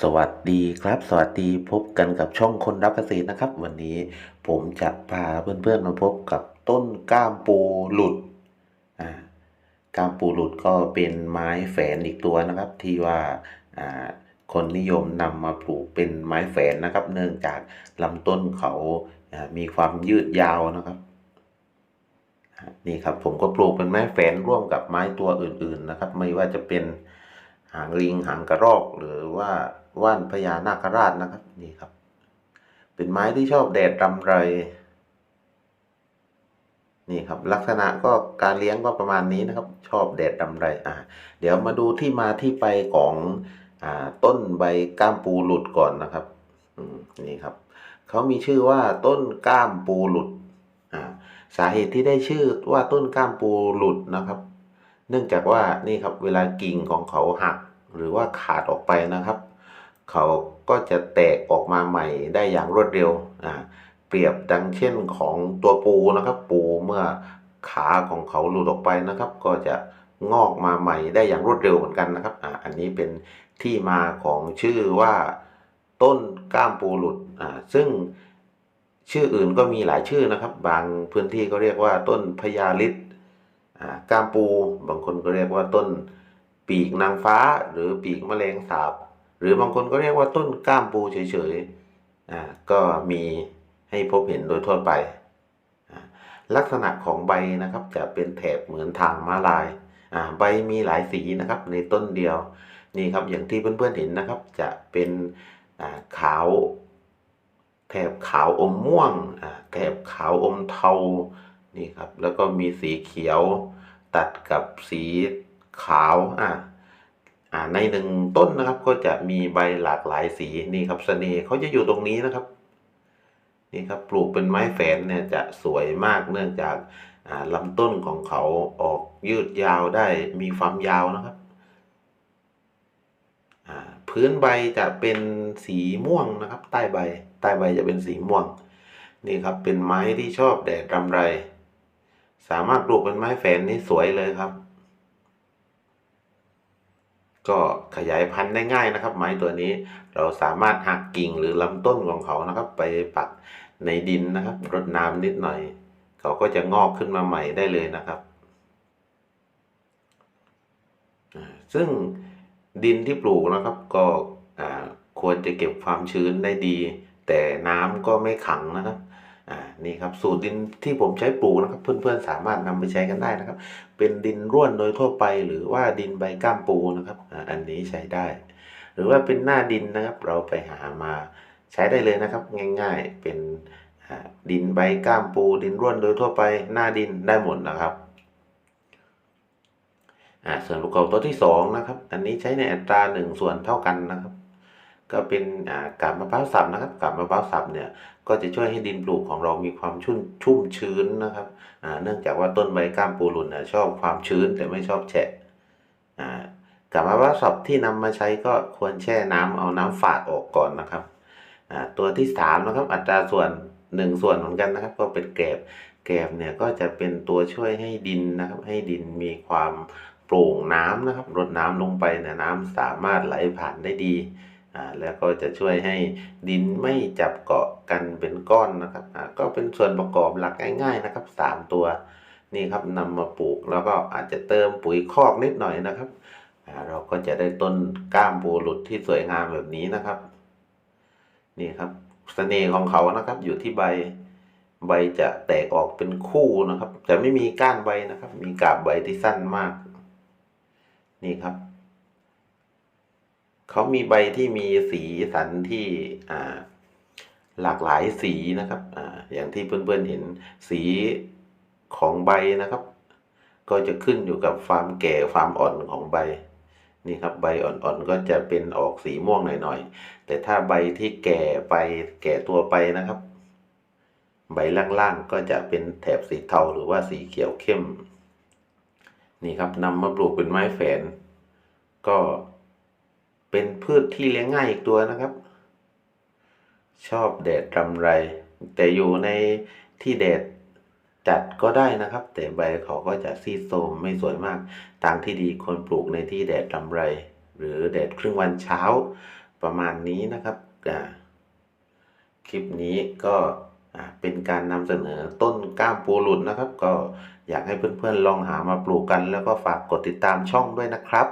สวัสดีครับ สวัสดีพบกันกับช่องคนรักเกษตรนะครับ วันนี้ผมจะพาเพื่อนๆมาพบกับต้นก้ามปูหลุดอ่าก้ามปูหลุดก็เป็นไม้แฝนอีกตัวนะครับ ที่ว่าอ่าคนนิยมนำมาปลูกเป็นไม้แฝนนะครับ เนื่องจากลำต้นเขาอ่ามีความยืดยาวนะครับนี่ครับผมก็ปลูกเป็นไม้แฝนร่วมกับไม้ตัวอื่นๆนะครับ ไม่ว่าจะเป็นหางลิงหางกระรอกหรือว่า ว่านพญานาคราชนะครับนี่ครับ เป็นไม้ที่ชอบแดดรำไร นี่ครับ ลักษณะก็การเลี้ยงก็ประมาณนี้นะครับ ชอบแดดรำไรอ่าเดี๋ยวมาดูที่มาที่ไปของอ่าต้นใบก้ามปูหลุดก่อนนะครับอืมนี่ครับเขามีชื่อว่าต้นก้ามปูหลุดอ่าสาเหตุที่ได้ชื่อว่าต้นก้ามปูหลุดนะครับ เนื่องจากว่านี่ครับเวลากิ่งของเขาหักหรือว่าขาดออกไปนะครับ เขาก็จะแตกออกมาใหม่ได้อย่างรวดเร็วอ่าเปรียบดังเช่นของตัวปูนะครับ ปูเมื่อขาของเขาหลุดออกไปนะครับ ก็จะงอกมาใหม่ได้อย่างรวดเร็วเหมือนกันนะครับอ่าอันนี้เป็นที่มาของชื่อว่าต้นก้ามปูหลุดอ่าซึ่งชื่ออื่นก็มีหลายชื่อนะครับ บางพื้นที่ก็เรียกว่าต้นพญาลิศอ่าก้ามปู บางคนก็เรียกว่าต้นปีกนางฟ้า หรือปีกแมลงสาบ หรือบางคนก็เรียกว่าต้นก้ามปูเฉยๆอ่าก็มีให้พบเห็นโดยทั่วไป ลักษณะของใบนะครับจะเป็นแถบเหมือนทางม้าลายใบมีหลายสีนะครับในต้นเดียวนี่ครับอย่างที่เพื่อนๆเห็นนะครับ จะเป็นขาว แถบขาวอมม่วงแถบขาวอมเทานี่ครับแล้วก็มีสีเขียวตัดกับสีขาวอ่าอ่า ในหนึ่งต้นนะครับก็จะมีใบหลากหลายสีนี่ครับเสน่ห์เขาจะอยู่ตรงนี้นะครับ นี่ครับปลูกเป็นไม้แฝนเนี่ยจะสวยมากเนื่องจากาลำต้นของเขาออกยืดยาวได้มีความยาวนะครับ พื้นใบจะเป็นสีม่วงนะครับ ใต้ใบ ใต้ใบจะเป็นสีม่วง นี่ครับเป็นไม้ที่ชอบแดดรำไร สามารถปลูกเป็นไม้แฝนนี่สวยเลยครับ ก็ขยายพันธุ์ได้ง่ายนะครับ ไม้ตัวนี้เราสามารถหักกิ่งหรือลำต้นของเขานะครับ ไปปักในดินนะครับรดน้ำนิดหน่อย เขาก็จะงอกขึ้นมาใหม่ได้เลยนะครับ ซึ่งดินที่ปลูกนะครับ ก็ควรจะเก็บความชื้นได้ดี แต่น้ำก็ไม่ขังนะครับ นี่ครับสูตรดินที่ผมใช้ปลูกนะครับเพื่อนๆสามารถนำไปใช้กันได้นะครับ เป็นดินร่วนโดยทั่วไป หรือว่าดินใบก้ามปูนะครับอันนี้ใช้ได้ หรือว่าเป็นหน้าดินนะครับ เราไปหามาใช้ได้เลยนะครับ ง่าย ๆ เป็นดินใบก้ามปู ดินร่วนโดยทั่วไป หน้าดินได้หมดนะครับอ่าส่วนประกอบตัวที่สองนะครับ อันนี้ใช้ในอัตราหนึ่งส่วนเท่ากันนะครับ ก็เป็นกาบมะพร้าวสับนะครับกาบมะพร้าวสับเนี่ยก็จะช่วยให้ดินปลูกของเรามีความชุ่มชุ่มชื้นนะครับเนื่องจากว่าต้นใบก้ามปูหลุนชอบความชื้นแต่ไม่ชอบแฉะกาบมะพร้าวสับที่นำมาใช้ก็ควรแช่น้ำเอาน้ำฝาดออกก่อนนะครับตัวที่สามนะครับอัตราส่วนหนึ่งส่วนเหมือนกันนะครับ ก็เป็นแกลบแกลบเนี่ยก็จะเป็นตัวช่วยให้ดินนะครับ ให้ดินมีความโปร่งน้ำนะครับรดน้ำลงไปเนี่ยน้ำสามารถไหลผ่านได้ดี แล้วก็จะช่วยให้ดินไม่จับเกาะกันเป็นก้อนนะครับอ่าก็เป็นส่วนประกอบหลักง่าย ๆนะครับสามตัวนี่ครับนำมาปลูกแล้วก็อาจจะเติมปุ๋ยคอกนิดหน่อยนะครับอ่าเราก็จะได้ต้นก้ามปูหลุดที่สวยงามแบบนี้นะครับ นี่ครับเสน่ห์ของเขานะครับ อยู่ที่ใบใบจะแตกออกเป็นคู่นะครับ แต่ไม่มีก้านใบนะครับ มีกาบใบที่สั้นมาก นี่ครับ เขามีใบที่มีสีสันที่หลากหลายสีนะครับออย่างที่เพื่อนๆเห็นสีของใบนะครับ ก็จะขึ้นอยู่กับความแก่ความอ่อนของใบนี่ครับใบอ่อนๆก็จะเป็นออกสีม่วงหน่อยๆ แต่ถ้าใบที่แก่ไปแก่ตัวไปนะครับ ใบล่างๆก็จะเป็นแถบสีเทาหรือว่าสีเขียวเข้ม นี่ครับนำมาปลูกเป็นไม้แฝน ก็ เป็นพืชที่เลี้ยงง่ายอีกตัวนะครับ ชอบแดดรำไร แต่อยู่ในที่แดดจัดก็ได้นะครับ แต่ใบเขาก็จะซีดโทมไม่สวยมากทางที่ดีควรปลูกในที่แดดรำไร หรือแดดครึ่งวันเช้าประมาณนี้นะครับอ่าคลิปนี้ก็อ่าเป็นการนำเสนอต้นก้ามปูหลุดนะครับ ก็อยากให้เพื่อนๆลองหามาปลูกกัน แล้วก็ฝากกดติดตามช่องด้วยนะครับ